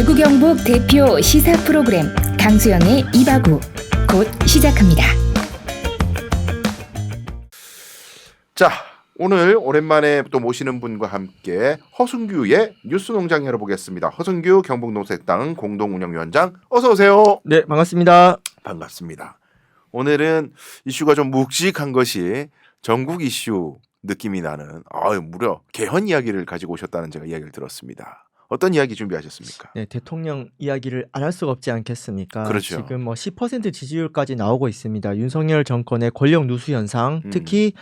대구 경북 대표 시사 프로그램 강수영의 이바구 곧 시작합니다. 자, 오늘 오랜만에 또 모시는 분과 함께 허승규의 뉴스 농장 열어보겠습니다. 허승규 경북농색당 공동운영위원장 어서 오세요. 네, 반갑습니다. 반갑습니다. 오늘은 이슈가 좀 묵직한 것이 전국 이슈 느낌이 나는 아유 무려 개헌 이야기를 가지고 오셨다는 제가 이야기를 들었습니다. 어떤 이야기 준비하셨습니까? 네, 대통령 이야기를 안 할 수가 없지 않겠습니까? 그렇죠. 지금 뭐 10% 지지율까지 나오고 있습니다. 윤석열 정권의 권력 누수 현상, 음. 특히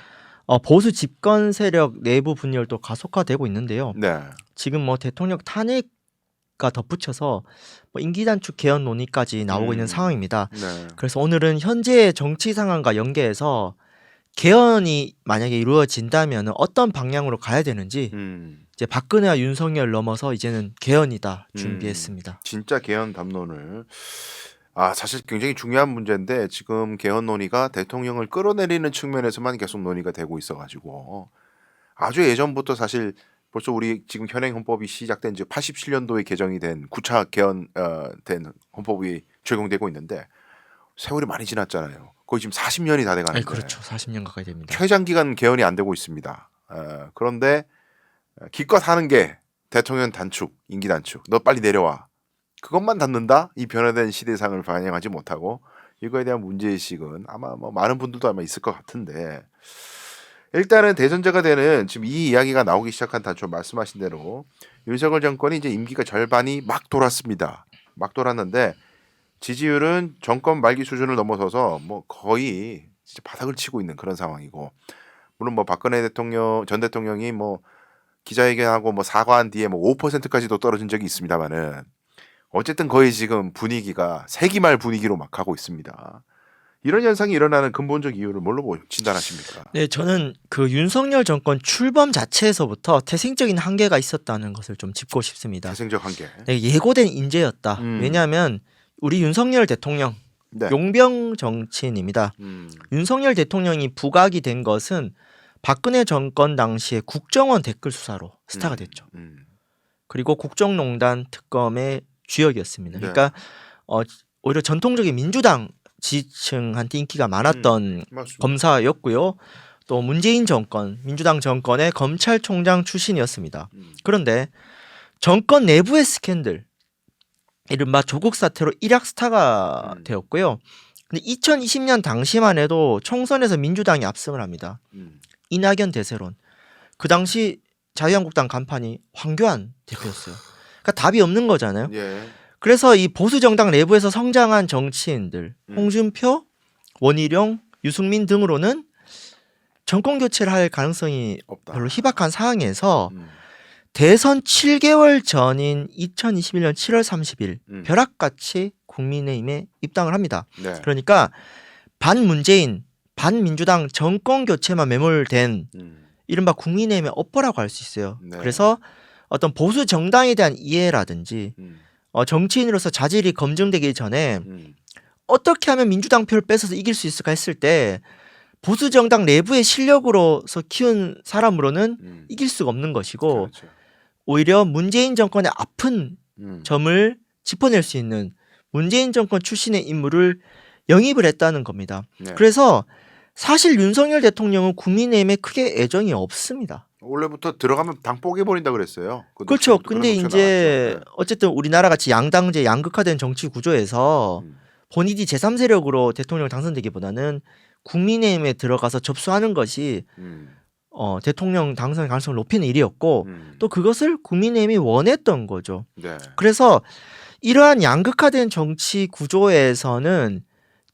어, 보수 집권 세력 내부 분열도 가속화되고 있는데요. 네. 지금 뭐 대통령 탄핵과 덧붙여서 뭐 임기 단축 개헌 논의까지 나오고 음. 있는 상황입니다. 네. 그래서 오늘은 현재 정치 상황과 연계해서 개헌이 만약에 이루어진다면 어떤 방향으로 가야 되는지 음, 이제 박근혜와 윤석열 넘어서 이제는 개헌이다 음. 준비했습니다. 진짜 개헌 담론을 아 사실 굉장히 중요한 문제인데 지금 개헌 논의가 대통령을 끌어내리는 측면에서만 계속 논의가 되고 있어가지고 아주 예전부터 사실 벌써 우리 지금 현행 헌법이 시작된 지 87년도에 개정이 된 9차 개헌 어, 된 헌법이 적용되고 있는데 세월이 많이 지났잖아요. 거의 지금 40년이 다 돼가는데 네, 그렇죠. 40년 가까이 됩니다. 최장 기간 개헌이 안 되고 있습니다. 어, 그런데 어, 기껏 하는 게 대통령 단축, 임기 단축. 너 빨리 내려와. 그것만 담는다? 이 변화된 시대상을 반영하지 못하고 이거에 대한 문제의식은 아마 뭐 많은 분들도 아마 있을 것 같은데 일단은 대전제가 되는 지금 이 이야기가 나오기 시작한 단초 말씀하신 대로 윤석열 정권이 이제 임기가 절반이 막 돌았습니다. 막 돌았는데 지지율은 정권 말기 수준을 넘어서서 뭐 거의 진짜 바닥을 치고 있는 그런 상황이고 물론 뭐 박근혜 대통령 전 대통령이 뭐 기자회견하고 뭐 사과한 뒤에 뭐 5%까지도 떨어진 적이 있습니다만은 어쨌든 거의 지금 분위기가 세기말 분위기로 막 가고 있습니다. 이런 현상이 일어나는 근본적 이유를 뭘로 보- 진단하십니까? 네, 저는 그 윤석열 정권 출범 자체에서부터 태생적인 한계가 있었다는 것을 좀 짚고 싶습니다. 태생적 한계. 네, 예고된 인재였다. 음. 왜냐하면 우리 윤석열 대통령 네. 용병 정치인입니다. 음, 윤석열 대통령이 부각이 된 것은 박근혜 정권 당시에 국정원 댓글 수사로 스타가 음, 됐죠. 음, 그리고 국정농단 특검의 주역이었습니다. 네. 그러니까 어, 오히려 전통적인 민주당 지지층한테 인기가 많았던 맞습니다. 검사였고요. 또 문재인 정권, 민주당 정권의 검찰총장 출신이었습니다. 음, 그런데 정권 내부의 스캔들, 이른바 조국 사태로 일약 스타가 음. 되었고요. 근데 2020년 당시만 해도 총선에서 민주당이 압승을 합니다. 음, 이낙연 대세론. 그 당시 자유한국당 간판이 황교안 대표였어요. 그러니까 답이 없는 거잖아요. 예. 그래서 이 보수 정당 내부에서 성장한 정치인들 음. 홍준표, 원희룡, 유승민 등으로는 정권 교체를 할 가능성이 없다. 별로 희박한 상황에서 음, 대선 7개월 전인 2021년 7월 30일 음. 벼락같이 국민의힘에 입당을 합니다. 네. 그러니까 반 문재인, 반민주당 정권 교체만 매몰된 음, 이른바 국민의힘의 업보라고 할 수 있어요. 네. 그래서 어떤 보수 정당에 대한 이해라든지 음, 어, 정치인으로서 자질이 검증되기 전에 음, 어떻게 하면 민주당 표를 뺏어서 이길 수 있을까 했을 때 보수 정당 내부의 실력으로서 키운 사람으로는 음. 이길 수가 없는 것이고 그렇죠. 오히려 문재인 정권의 아픈 음, 점을 짚어낼 수 있는 문재인 정권 출신의 인물을 영입을 했다는 겁니다. 네. 그래서 사실 윤석열 대통령은 국민의힘에 크게 애정이 없습니다. 원래부터 들어가면 당 뽀개버린다 그랬어요. 그 그렇죠. 녹취- 근데 이제 나왔죠. 어쨌든 우리나라 같이 양당제 양극화된 정치 구조에서 네. 음, 본인이 제3세력으로 대통령 당선되기보다는 국민의힘에 들어가서 접수하는 것이 음, 어, 대통령 당선 가능성을 높이는 일이었고 음, 또 그것을 국민의힘이 원했던 거죠. 네. 그래서 이러한 양극화된 정치 구조에서는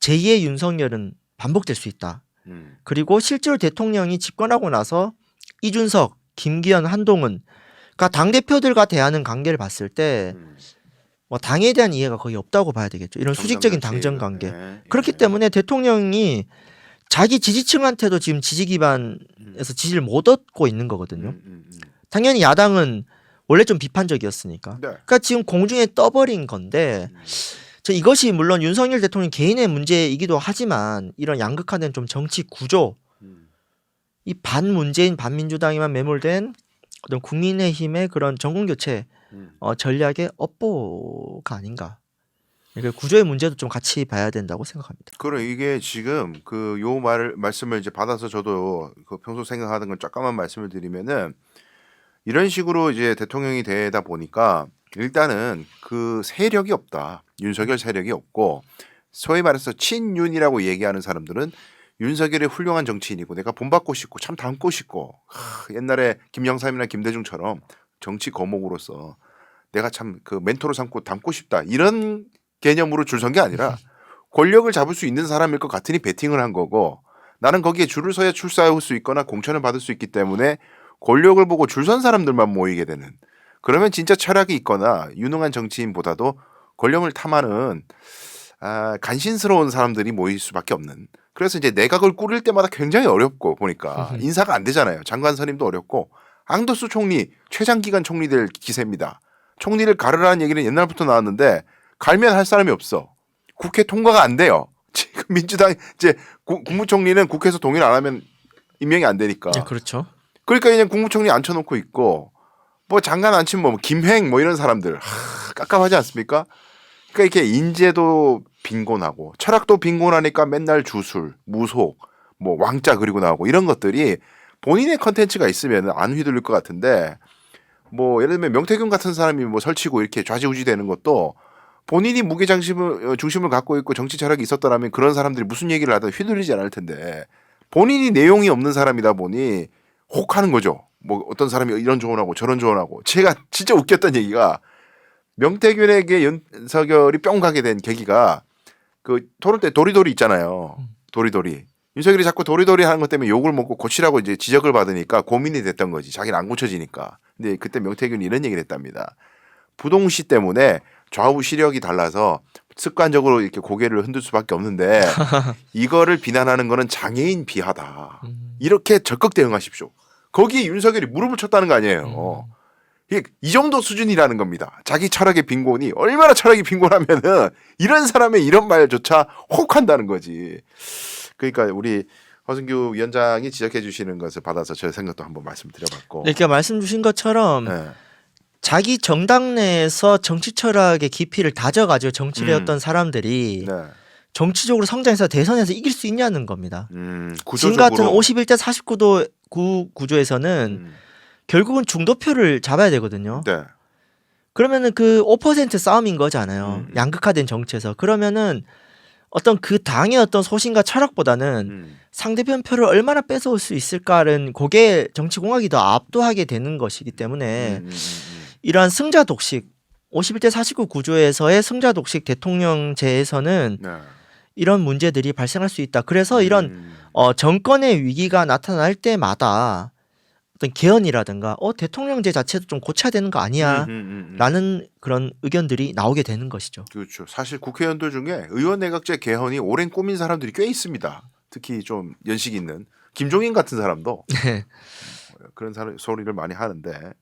제2의 윤석열은 반복될 수 있다. 음, 그리고 실제로 대통령이 집권하고 나서 이준석, 김기현, 한동훈 그러니까 당 대표들과 대하는 관계를 봤을 때 음. 뭐 당에 대한 이해가 거의 없다고 봐야 되겠죠. 이런 수직적인 당정 관계. 네, 그렇기 예. 때문에 대통령이 자기 지지층한테도 지금 지지 기반에서 지지를 못 얻고 있는 거거든요. 음, 음, 음. 당연히 야당은 원래 좀 비판적이었으니까. 네. 그러니까 지금 공중에 떠버린 건데 음. 저 이것이 물론 윤석열 대통령 개인의 문제이기도 하지만 이런 양극화된 좀 정치 구조 음. 이 반문재인 반민주당에만 매몰된 어떤 국민의힘의 그런 정권 교체 음. 어, 전략의 업보가 아닌가. 그 구조의 문제도 좀 같이 봐야 된다고 생각합니다. 그래 이게 지금 그 요 말을 말씀을 이제 받아서 저도 그 평소 생각하던 걸 잠깐만 말씀을 드리면은 이런 식으로 이제 대통령이 되다 보니까 일단은 그 세력이 없다. 윤석열 세력이 없고 소위 말해서 친윤이라고 얘기하는 사람들은 윤석열의 훌륭한 정치인이고 내가 본받고 싶고 참 닮고 싶고 하, 옛날에 김영삼이나 김대중처럼 정치 거목으로서 내가 참 그 멘토로 삼고 닮고 싶다 이런 개념으로 줄 선 게 아니라 권력을 잡을 수 있는 사람일 것 같으니 베팅을 한 거고 나는 거기에 줄을 서야 출사할 수 있거나 공천을 받을 수 있기 때문에 권력을 보고 줄 선 사람들만 모이게 되는 그러면 진짜 철학이 있거나 유능한 정치인보다도 권력을 탐하는 아, 간신스러운 사람들이 모일 수밖에 없는. 그래서 이제 내각을 꾸릴 때마다 굉장히 어렵고 보니까 인사가 안 되잖아요. 장관 선임도 어렵고. 앙도수 총리 최장기간 총리 될 기세입니다. 총리를 가르라는 얘기는 옛날부터 나왔는데 갈면 할 사람이 없어. 국회 통과가 안 돼요. 지금 민주당 이제 국- 국무총리는 국회에서 동의를 안 하면 임명이 안 되니까. 네, 그렇죠. 그러니까 그냥 국무총리 앉혀놓고 있고 뭐 장관 앉히면 뭐 김행 뭐 이런 사람들 하, 깝깝하지 않습니까? 그러니까 이렇게 인재도 빈곤하고 철학도 빈곤하니까 맨날 주술, 무속, 뭐 왕자 그리고 나오고 이런 것들이 본인의 컨텐츠가 있으면 안 휘둘릴 것 같은데 뭐 예를 들면 명태균 같은 사람이 뭐 설치고 이렇게 좌지우지 되는 것도 본인이 무게장심을 어, 중심을 갖고 있고 정치 철학이 있었더라면 그런 사람들이 무슨 얘기를 하든 휘둘리지 않을 텐데 본인이 내용이 없는 사람이다 보니 혹하는 거죠. 뭐 어떤 사람이 이런 조언하고 저런 조언하고 제가 진짜 웃겼던 얘기가 명태균에게 윤석열이 뿅 가게 된 계기가 그 토론 때 도리도리 있잖아요. 도리도리. 윤석열이 자꾸 도리도리 하는 것 때문에 욕을 먹고 고치라고 이제 지적을 받으니까 고민이 됐던 거지. 자기는 안 고쳐지니까. 근데 그때 명태균이 이런 얘기를 했답니다. 부동시 때문에 좌우 시력이 달라서 습관적으로 이렇게 고개를 흔들 수밖에 없는데 이거를 비난하는 거는 장애인 비하다. 음. 이렇게 적극 대응하십시오. 거기에 윤석열이 무릎을 쳤다는 거 아니에요. 이게 이 정도 수준이라는 겁니다. 자기 철학의 빈곤이 얼마나 철학이 빈곤하면은 이런 사람의 이런 말조차 혹한다는 거지. 그러니까 우리 허승규 위원장이 지적해 주시는 것을 받아서 저 생각도 한번 말씀드려봤고. 네, 이렇게 말씀 주신 것처럼 네. 자기 정당 내에서 정치 철학의 깊이를 다져가지고 정치를 음. 해왔던 사람들이 네. 정치적으로 성장해서 대선에서 이길 수 있냐는 겁니다. 음, 지금 같은 구조적으로 51대 49도 구 구조에서는 음, 결국은 중도표를 잡아야 되거든요. 네. 그러면은 그 5% 싸움인 거잖아요. 음. 양극화된 정치에서. 그러면은 어떤 그 당의 어떤 소신과 철학보다는 음, 상대편 표를 얼마나 뺏어올 수 있을까는 그게 정치공학이 더 압도하게 되는 것이기 때문에 음, 음, 음, 이러한 승자 독식 51대 49 구조에서의 승자 독식 대통령제에서는 음. 네. 이런 문제들이 발생할 수 있다. 그래서 이런 음, 어, 정권의 위기가 나타날 때마다 어떤 개헌이라든가 어 대통령제 자체도 좀 고쳐야 되는 거 아니야? 음, 음, 음, 음. 라는 그런 의견들이 나오게 되는 것이죠. 그렇죠. 사실 국회의원들 중에 의원 내각제 개헌이 오랜 꿈인 사람들이 꽤 있습니다. 특히 좀 연식 있는 김종인 같은 사람도 네. 그런 사람, 소리를 많이 하는데